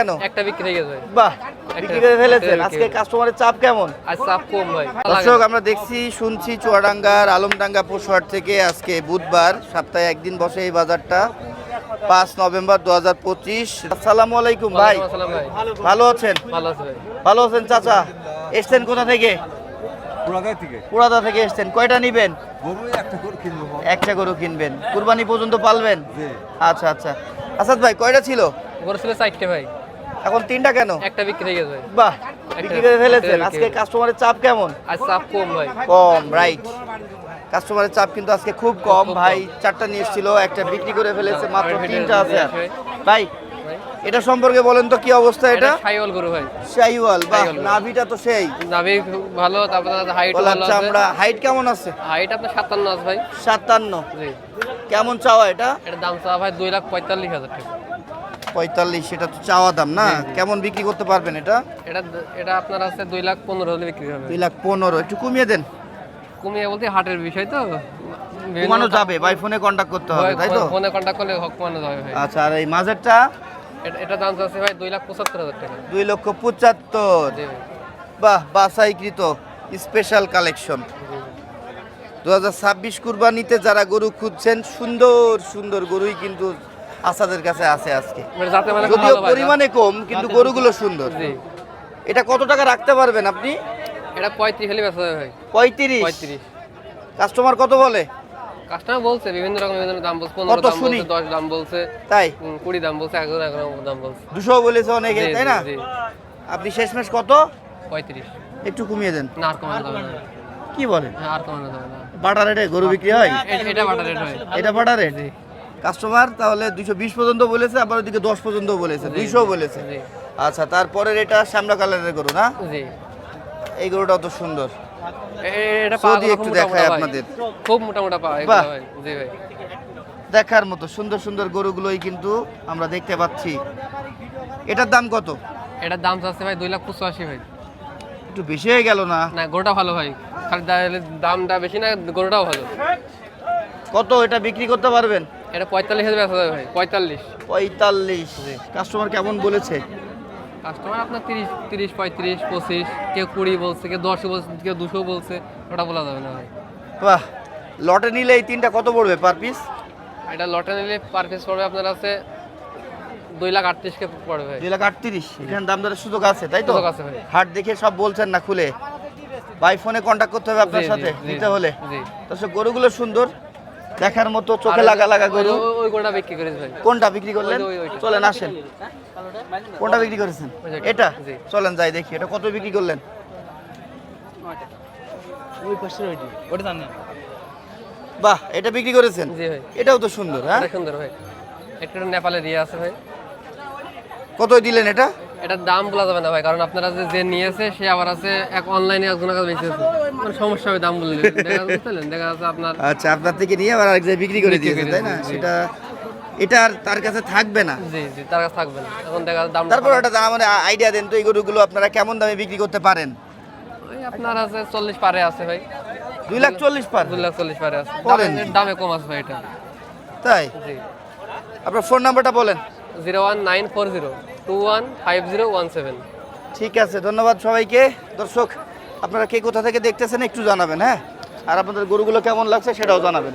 কেন? একটা বিক্রি হয়ে গেছে। বাহ বিক্রি করে ফেলেছেন। আজকে কাস্টমারের চাপ কেমন? আজ চাপ কম ভাই। দর্শক আমরা দেখছি শুনছি চুয়াডাঙ্গার আলমডাঙ্গা পশুহাট থেকে আজকে বুধবার সপ্তাহে একদিন বসে এই বাজারটা। পাঁচ নভেম্বর দু হাজার পঁচিশ। আসসালামু আলাইকুম ভাই। ওয়ালাইকুম আসসালাম ভাই। ভালো আছেন? ভালো আছে ভাই। ভালো আছেন চাচা? এসছেন কোথা থেকে? থেকে। এসছেন। কয়টা নিবেন? একটা করে কিনবো। একটা গরু কিনবেন। কুরবানি পর্যন্ত পালবেন? আচ্ছা আচ্ছা। আসাদ ভাই কয়টা ছিল? গরু ছিল চারটে ভাই। এখন তিনটা কেন? একটা বিক্রি হয়ে গেছে। বাহ বিক্রি করে ফেলেছেন। আজকে কাস্টমারের চাপ কেমন? আজ চাপ কম ভাই। কম রাইট কাস্টমারের চাপ কিন্তু আজকে খুব কম। ভাই চারটা নিয়ে এসেছিল একটা বিক্রি করে ফেলেছে মাত্র তিনটা আছে। ভাই এটা সম্পর্কে বলেন তো কি অবস্থা এটা সাইওয়াল গরু ভাই। শাহিওয়াল বাহ নাভিটা তো সেই। নাভি ভালো তারপরে হাইট ভালো আছে। চামড়া হাইট কেমন আছে? হাইট আপনার সাতান্ন আছে ভাই। সাতান্ন। জি। কেমন চাওয়া এটা? এটা দাম চা ভাই দুই লাখ পঁয়তাল্লিশ হাজার টাকা। পঁয়তাল্লিশ এটা তো চাওয়া দাম না? কেমন বিক্রি করতে পারবেন এটা? এটা এটা আপনার আছে দুই লাখ পনেরো হলে বিক্রি হবে। দুই লাখ পনেরো একটু কমিয়ে দেন। কমিয়ে বলতে হাটের বিষয় তো। কমানো যাবে বাই ফোনে কন্ট্যাক্ট করতে হবে তাই তো? ফোনে কন্ট্যাক্ট করলে কমানো যাবে ভাই। আচ্ছা আর এই মাঝেরটা? এটা- দাম আছে ভাই দুই লাখ পঁচাত্তর হাজার টাকা। দুই লক্ষ পঁচাত্তর। ভাই বাহ বাসাইকৃত স্পেশাল কালেকশন দু হাজার ছাব্বিশ কুরবানিতে যারা গরু খুঁজছেন সুন্দর সুন্দর গরুই কিন্তু আসাদের কাছে আছে আজকে। মানে মানে যদিও পরিমাণে কম কিন্তু গরুগুলো সুন্দর। এটা কত টাকা রাখতে পারবেন আপনি? এটা পঁয়ত্রিশ হলে বেচা যাবে ভাই। পঁয়ত্রিশ? পঁয়ত্রিশ। কাস্টমার কত বলে? কাস্টমার বলছে বিভিন্ন রকম বিভিন্ন দাম বলছে পনেরো দাম বলছে দশ দাম বলছে তাই? কুড়ি দাম বলছে এগারো এগারো দাম বলছে। দুশো বলেছে অনেকে তাই না। আপনি শেষমেশ কত? পঁয়ত্রিশ। একটু কমিয়ে দেন। না আর কমানো যাবে না। কি বলেন? আর কমানো যাবে না। বাটা রেটে গরু বিক্রি হয়? এটা বাটা রেট হয়। এটা বাটা রেট? জি। কাস্টমার তাহলে দুইশো বিশ পর্যন্ত বলেছে আবার ওদিকে দশ পর্যন্ত বলেছে দুইশো বলেছে। আচ্ছা তারপরের এটা শ্যামলা কালারের গরু না? এই গরুটা অত সুন্দর। এটা পাওয়া একটু দেখায় আপনাদের। খুব মোটা মোটা জি ভাই। দেখার মতো সুন্দর সুন্দর গরুগুলোই কিন্তু আমরা দেখতে পাচ্ছি। এটার দাম কত? এটার দাম চাচ্ছে ভাই দুই লাখ পঁচাশি ভাই। একটু বেশি হয়ে গেল না? না গরুটা ভালো ভাই। খালি দামটা বেশি না গরুটাও ভালো। কত এটা বিক্রি করতে পারবেন? এটা পঁয়তাল্লিশ হাজার বেচা যাবে ভাই পঁয়তাল্লিশ। পঁয়তাল্লিশ। কাস্টমার কেমন বলেছে? কাস্টমার আপনার তিরিশ তিরিশ পঁয়ত্রিশ পঁচিশ কেউ কুড়ি বলছে কেউ দশ বলছে কেউ দুশো বলছে ওটা বলা যাবে না ভাই। বাহ লটে নিলে এই তিনটা কত পড়বে পার পিস এটা লটে নিলে পার পিস পড়বে আপনার আছে দুই লাখ আটত্রিশকে পড়বে ভাই। দুই লাখ আটত্রিশ এখানে দাম দরের সুযোগ আছে তাই তো? আছে ভাই। হাট দেখে সব বলছেন না খুলে। বাই ফোনে কন্ট্যাক্ট করতে হবে আপনার সাথে নিতে হলে। তো সে গরুগুলো সুন্দর। দেখার মতো চোখে লাগা লাগা গরু। ওই- ওই বিক্রি করেছে ভাই। কোনটা বিক্রি করলেন। চলেন আসেন। কোনটা বিক্রি করেছেন? এটা? চলেন যাই দেখি এটা কত বিক্রি করলেন? বাহ এটা বিক্রি করেছেন? জি ভাই। এটাও তো সুন্দর হ্যাঁ? সুন্দর ভাই। একটা নেপালে দিয়ে আছে ভাই। কত দিলেন এটা? এটার দাম বলা যাবে না ভাই কারণ আপনারা যে যে নিয়েছে সে আবার আছে এক অনলাইনে একজনের কাছে বেঁচেছে মানে সমস্যা হবে দাম বললে দেখা যাচ্ছে বুঝলেন? দেখা যাচ্ছে আপনার আচ্ছা আপনার থেকে নিয়ে আবার আরেক জায়গায় বিক্রি করে দিয়েছে তাই না? সেটা এটা আর তার কাছে থাকবে না। জি জি তার কাছে থাকবে না। এখন দেখা দাম তারপর একটা দাম মানে আইডিয়া দেন তো এই গরুগুলো আপনারা কেমন দামে বিক্রি করতে পারেন? ওই আপনার আছে চল্লিশ পারে আছে ভাই। দুই লাখ চল্লিশ পার? দুই লাখ চল্লিশ পারে আছে। দামে কম আছে ভাই এটা। তাই? জি। আপনার ফোন নাম্বারটা বলেন। Zero one nine four zero. Two one five zero one seven ঠিক আছে, ধন্যবাদ সবাইকে। দর্শক, আপনারা কে কোথা থেকে দেখতেছেন একটু জানাবেন হ্যাঁ? আর আপনাদের গরুগুলো কেমন লাগছে সেটাও জানাবেন।